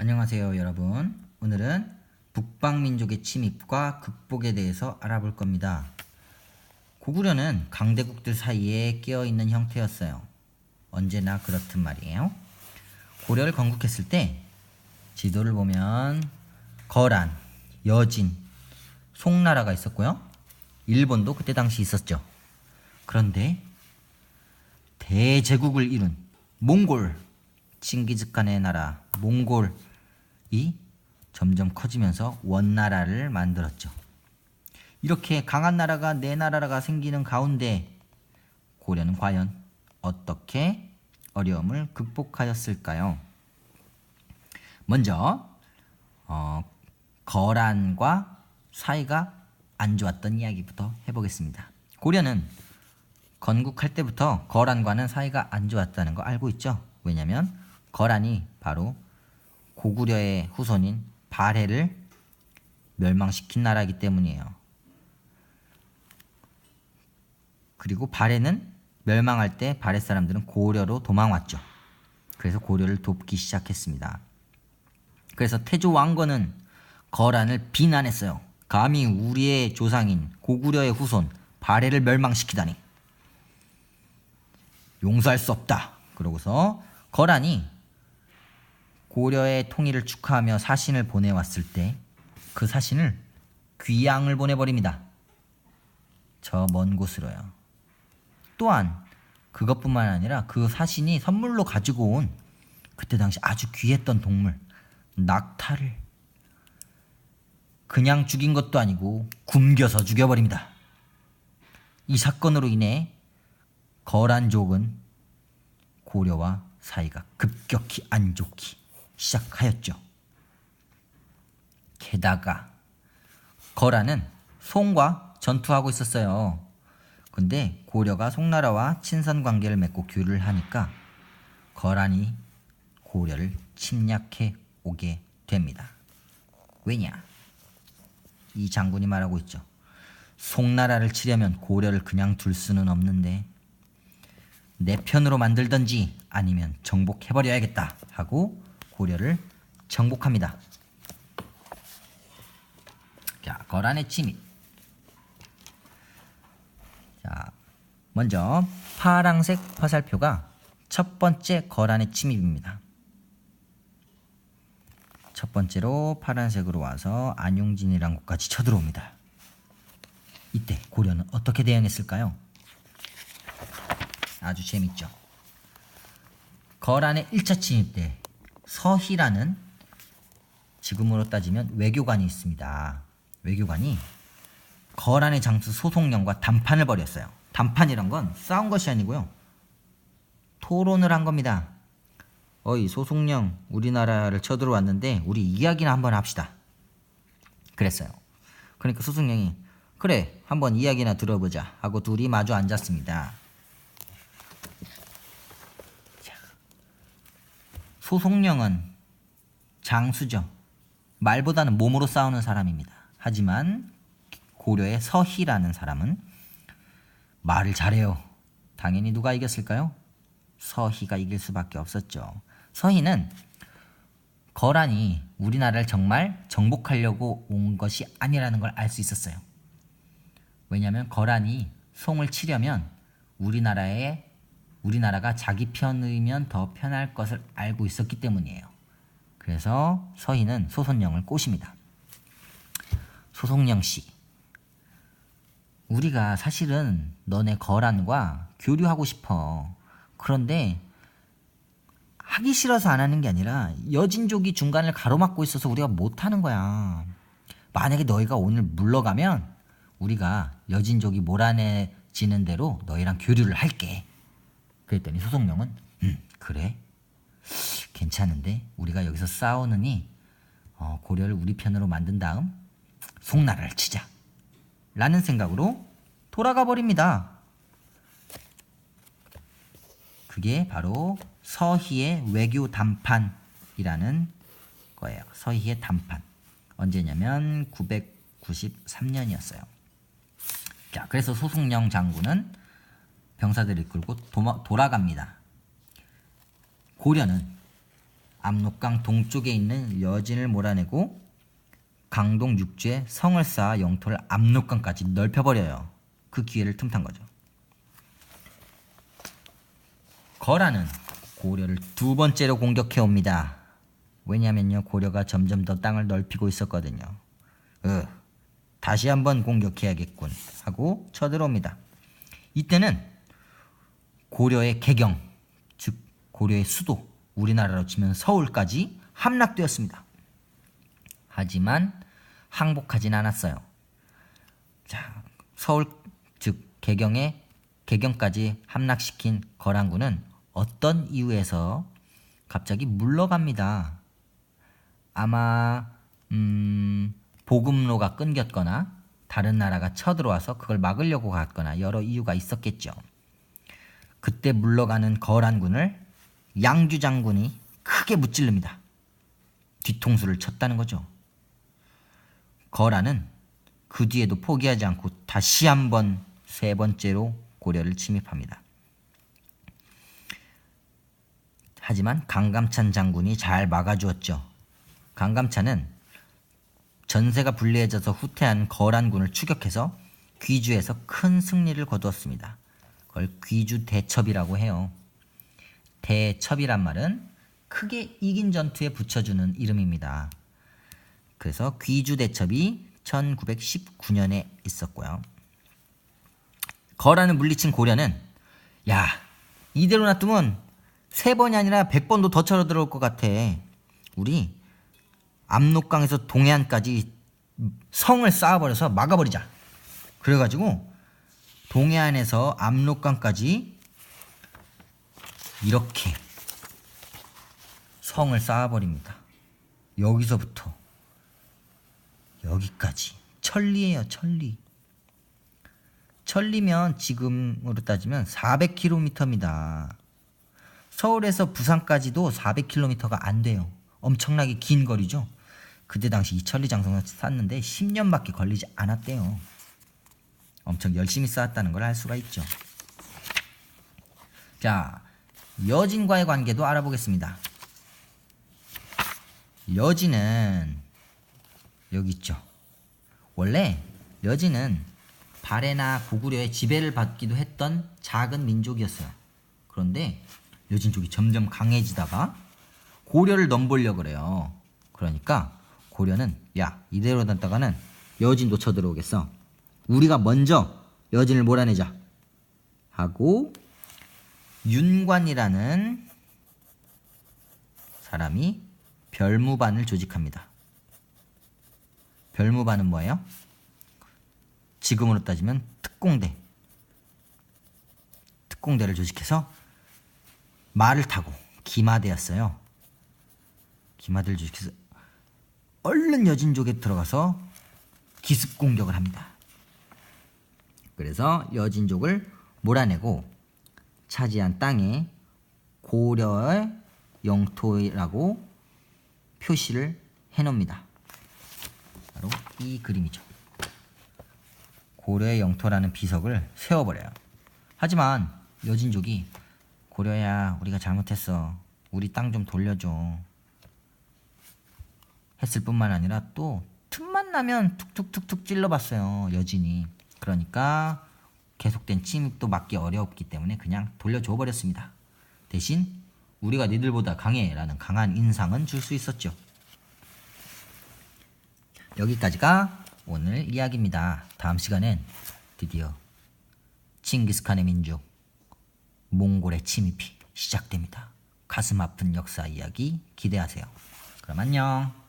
안녕하세요, 여러분. 오늘은 북방민족의 침입과 극복에 대해서 알아볼 겁니다. 고구려는 강대국들 사이에 끼어 있는 형태였어요. 언제나 그렇듯 말이에요. 고려를 건국했을 때 지도를 보면 거란, 여진, 송나라가 있었고요. 일본도 그때 당시 있었죠. 그런데 대제국을 이룬 몽골, 칭기즈칸의 나라 몽골 이 점점 커지면서 원나라를 만들었죠. 이렇게 강한 나라가 네 나라가 생기는 가운데 고려는 과연 어떻게 어려움을 극복하였을까요? 먼저 어, 거란과 사이가 안 좋았던 이야기부터 해보겠습니다. 고려는 건국할 때부터 거란과는 사이가 안 좋았다는 거 알고 있죠? 왜냐면 거란이 바로 고구려의 후손인 발해를 멸망시킨 나라이기 때문이에요. 그리고 발해는 멸망할 때 발해 사람들은 고려로 도망왔죠. 그래서 고려를 돕기 시작했습니다. 그래서 태조 왕건은 거란을 비난했어요. 감히 우리의 조상인 고구려의 후손 발해를 멸망시키다니 용서할 수 없다. 그러고서 거란이 고려의 통일을 축하하며 사신을 보내왔을 때 그 사신을 귀양을 보내버립니다. 저 먼 곳으로요. 또한 그것뿐만 아니라 그 사신이 선물로 가지고 온 그때 당시 아주 귀했던 동물 낙타를 그냥 죽인 것도 아니고 굶겨서 죽여버립니다. 이 사건으로 인해 거란족은 고려와 사이가 급격히 안 좋기 시작하였죠. 게다가 거란은 송과 전투하고 있었어요. 근데 고려가 송나라와 친선 관계를 맺고 교류를 하니까 거란이 고려를 침략해 오게 됩니다. 왜냐? 이 장군이 말하고 있죠. 송나라를 치려면 고려를 그냥 둘 수는 없는데 내 편으로 만들던지 아니면 정복해버려야겠다 하고 고려를 정복합니다. 자, 거란의 침입. 자, 먼저 파랑색 화살표가 첫 번째 거란의 침입입니다. 첫 번째로 파란색으로 와서 안용진이란 곳까지 쳐들어옵니다. 이때 고려는 어떻게 대응했을까요? 아주 재밌죠. 거란의 1차 침입 때 서희라는 지금으로 따지면 외교관이 있습니다. 외교관이 거란의 장수 소송령과 담판을 벌였어요. 담판이란 건 싸운 것이 아니고요. 토론을 한 겁니다. 어이 소송령 우리나라를 쳐들어왔는데 우리 이야기나 한번 합시다. 그랬어요. 그러니까 소송령이 그래 한번 이야기나 들어보자 하고 둘이 마주 앉았습니다. 소송령은 장수죠. 말보다는 몸으로 싸우는 사람입니다. 하지만 고려의 서희라는 사람은 말을 잘해요. 당연히 누가 이겼을까요? 서희가 이길 수밖에 없었죠. 서희는 거란이 우리나라를 정말 정복하려고 온 것이 아니라는 걸 알 수 있었어요. 왜냐하면 거란이 송을 치려면 우리나라에 우리나라가 자기 편이면 더 편할 것을 알고 있었기 때문이에요. 그래서 서희는 소손령을 꼬십니다. 소송령 씨, 우리가 사실은 너네 거란과 교류하고 싶어. 그런데 하기 싫어서 안 하는 게 아니라 여진족이 중간을 가로막고 있어서 우리가 못 하는 거야. 만약에 너희가 오늘 물러가면 우리가 여진족이 몰아내지는 대로 너희랑 교류를 할게. 그랬더니 소송령은 음 그래 괜찮은데 우리가 여기서 싸우느니 어, 고려를 우리 편으로 만든 다음 송나라를 치자 라는 생각으로 돌아가 버립니다. 그게 바로 서희의 외교 담판이라는 거예요. 서희의 담판. 언제냐면 993년이었어요. 자, 그래서 소송령 장군은 병사들을 이끌고 도마, 돌아갑니다. 고려는 압록강 동쪽에 있는 여진을 몰아내고 강동 육지에 성을 쌓아 영토를 압록강까지 넓혀버려요. 그 기회를 틈탄 거죠. 거라는 고려를 두 번째로 공격해 옵니다. 왜냐면요 고려가 점점 더 땅을 넓히고 있었거든요. 으, 다시 한번 공격해야겠군 하고 쳐들어옵니다. 이때는 고려의 개경, 즉 고려의 수도, 우리나라로 치면 서울까지 함락되었습니다. 하지만 항복하진 않았어요. 자, 서울 즉 개경에 개경까지 함락시킨 거란군은 어떤 이유에서 갑자기 물러갑니다. 아마 음, 보급로가 끊겼거나 다른 나라가 쳐들어와서 그걸 막으려고 갔거나 여러 이유가 있었겠죠. 그때 물러가는 거란군을 양주 장군이 크게 무찔릅니다. 뒤통수를 쳤다는 거죠. 거란은 그 뒤에도 포기하지 않고 다시 한번 세 번째로 고려를 침입합니다. 하지만 강감찬 장군이 잘 막아주었죠. 강감찬은 전세가 불리해져서 후퇴한 거란군을 추격해서 귀주에서 큰 승리를 거두었습니다. 그걸 귀주 대첩이라고 해요. 대첩이란 말은 크게 이긴 전투에 붙여주는 이름입니다. 그래서 귀주 대첩이 1919년에 있었고요. 거란을 물리친 고려는 야 이대로 놔두면 세 번이 아니라 백 번도 더 쳐러 들어올 것 같아. 우리 압록강에서 동해안까지 성을 쌓아버려서 막아버리자. 그래가지고 동해안에서 압록강까지 이렇게 성을 쌓아버립니다. 여기서부터 여기까지 천리예요, 천리. 천리면 지금으로 따지면 400km입니다. 서울에서 부산까지도 400km가 안 돼요. 엄청나게 긴 거리죠. 그때 당시 이 천리 장성을 쌓는데 10년밖에 걸리지 않았대요. 엄청 열심히 쌓았다는 걸 알 수가 있죠. 자, 여진과의 관계도 알아보겠습니다. 여진은 여기 있죠. 원래 여진은 발해나 고구려의 지배를 받기도 했던 작은 민족이었어요. 그런데 여진족이 점점 강해지다가 고려를 넘보려 그래요. 그러니까 고려는 야 이대로 뒀다가는 여진도 쳐들어오겠어. 우리가 먼저 여진을 몰아내자 하고 윤관이라는 사람이 별무반을 조직합니다. 별무반은 뭐예요? 지금으로 따지면 특공대. 특공대를 조직해서 말을 타고 기마대였어요. 기마대를 조직해서 얼른 여진족에 들어가서 기습 공격을 합니다. 그래서 여진족을 몰아내고 차지한 땅에 고려의 영토라고 표시를 해놓습니다. 바로 이 그림이죠. 고려의 영토라는 비석을 세워버려요. 하지만 여진족이 고려야 우리가 잘못했어. 우리 땅 좀 돌려줘. 했을 뿐만 아니라 또 틈만 나면 툭툭툭툭 찔러봤어요. 여진이. 그러니까 계속된 침입도 막기 어려웠기 때문에 그냥 돌려줘 버렸습니다. 대신 우리가 니들보다 강해라는 강한 인상은 줄 수 있었죠. 여기까지가 오늘 이야기입니다. 다음 시간엔 드디어 칭기스칸의 민족 몽골의 침입이 시작됩니다. 가슴 아픈 역사 이야기 기대하세요. 그럼 안녕.